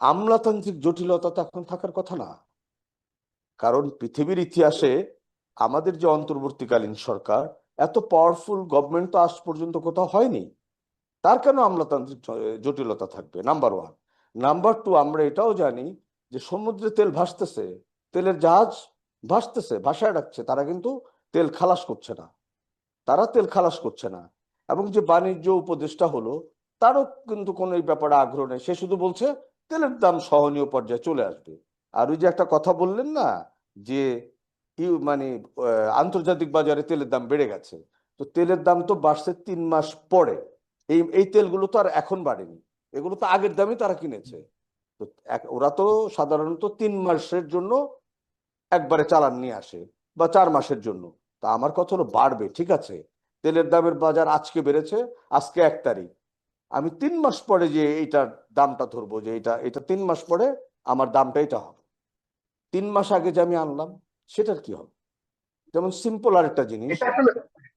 আমলাতান্ত্রিক জটিলতা এখন থাকার কথা না। কারণ পৃথিবীর ইতিহাসে আমাদের যে অন্তর্বর্তীকালীন সরকার, এত পাওয়ারফুল গভর্নমেন্ট তো আজ পর্যন্ত কোথাও হয়নি। তার কেন আমলাতান্ত্রিক জটিলতা থাকবে? নাম্বার ওয়ান নাম্বার টু আমরা এটাও জানি যে সমুদ্রে তেল ভাসতেছে, তেলের জাহাজ ভাসতেছে, ভাসায় রাখছে, তারা কিন্তু তেল খালাস করছে না। তারা তেল খালাস করছে না। এবং যে বাণিজ্য উপদেষ্টা হলো, তারও কিন্তু কোনো এই ব্যাপারে আগ্রহ নেই। সে শুধু বলছে তেলের দাম সহনীয় পর্যায়ে চলে আসবে। আর ওই যে একটা কথা বললেন না, যে মানে আন্তর্জাতিক বাজারে তেলের দাম বেড়ে গেছে। তো তেলের দাম তো বাড়ছে তিন মাস পরে। এই এই তেলগুলো তো আর এখন বাড়েনি। এগুলো তো আগের দামই তারা কিনেছে। তো ওরা তো সাধারণত তিন মাসের জন্য একবারে চালান নিয়ে আসে বা চার মাসের জন্য। তা আমার কথা হলো বাড়বে, ঠিক আছে। তেলের দামের বাজার আজকে বেড়েছে, আজকে এক তারিখ। আমি তিন মাস পরে যে এইটার দামটা ধরবো যে এটা এটা তিন মাস পরে আমার দামটা এটা হবে। তিন মাস আগে যে আমি আনলাম সেটার কি হবে? যেমন সিম্পল আরেকটা জিনিস।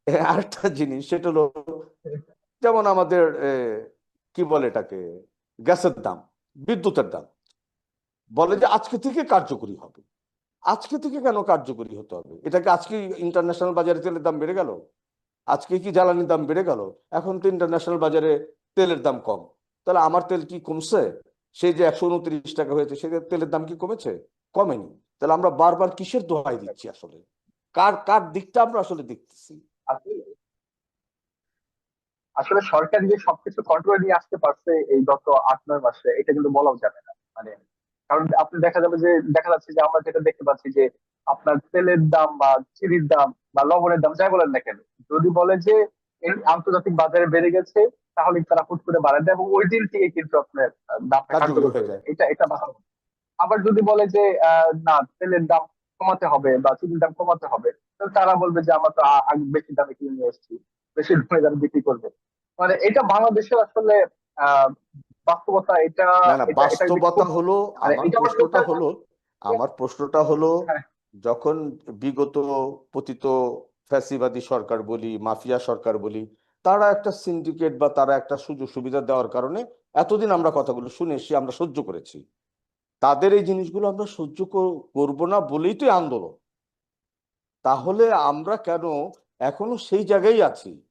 এটা আরেকটা জিনিস সেটা হলো যেমন আমাদের কি বলে এটাকে? গ্যাসের দাম বিদ্যুতের দাম। বলে যে আজকে থেকে কার্যকরী হবে। আজকে থেকে কেন কার্যকরী হতে হবে? এটাকে আজকে ইন্টারন্যাশনাল বাজারে তেলের দাম বেড়ে গেল? আজকে কি জ্বালানির দাম বেড়ে গেল? এখন তো ইন্টারন্যাশনাল বাজারে তেলের দাম কম। তাহলে আমার তেল কি কমছে? সেই যে একশো উনত্রিশ টাকা হয়েছে, সেই তেলের দাম কি কমেছে? কমেনি। তাহলে আমরা বারবার কিসের দোহাই দিচ্ছি আসলে? কার কার দিকটা আমরা আসলে দেখতেছি? আসলে সরকার যে সবকিছু কন্ট্রোলে নিয়ে আসতে পারছে এই গত আট, নয় মাসে, এটা কিন্তু বলাও যাবে না। মানে কারণ আপনি দেখা যাবে যে, দেখা যাচ্ছে যে আমরা যেটা দেখতে পাচ্ছি যে, আপনার তেলের দাম বা চিনির দাম বা লবণের দাম, যাই বলেন না কেন, যদি বলে যে আন্তর্জাতিক বাজারে বেড়ে গেছে তাহলে তারা হুট করে বাড়ায় দেয় এবং ওই দিন থেকে কিন্তু আপনার দামটা এটা এটা বাস্তব। আবার যদি বলে যে না তেলের দাম কমাতে হবে বা চিনির দাম কমাতে হবে তাহলে তারা বলবে যে আমরা তো বেশি দামে কিনে নিয়ে এসেছি বেশি দামে দামে বিক্রি করবে মানে এটা বাংলাদেশের আসলে আহ বাস্তবতা এটা বাস্তবতা হলো মানে আমার প্রশ্নটা হলো আমার প্রশ্নটা হলো হ্যাঁ। যখন বিগত পতিত ফ্যাসিবাদী সরকার বলি, মাফিয়া সরকার বলি, তারা একটা সিন্ডিকেট বা তারা একটা সুযোগ সুবিধা দেওয়ার কারণে এতদিন আমরা কথাগুলো শুনে এসে আমরা সহ্য করেছি। তাদের এই জিনিসগুলো আমরা সহ্য কর- করব না বলেই তো আন্দোলন। তাহলে আমরা কেন এখনও সেই জায়গায় আছি?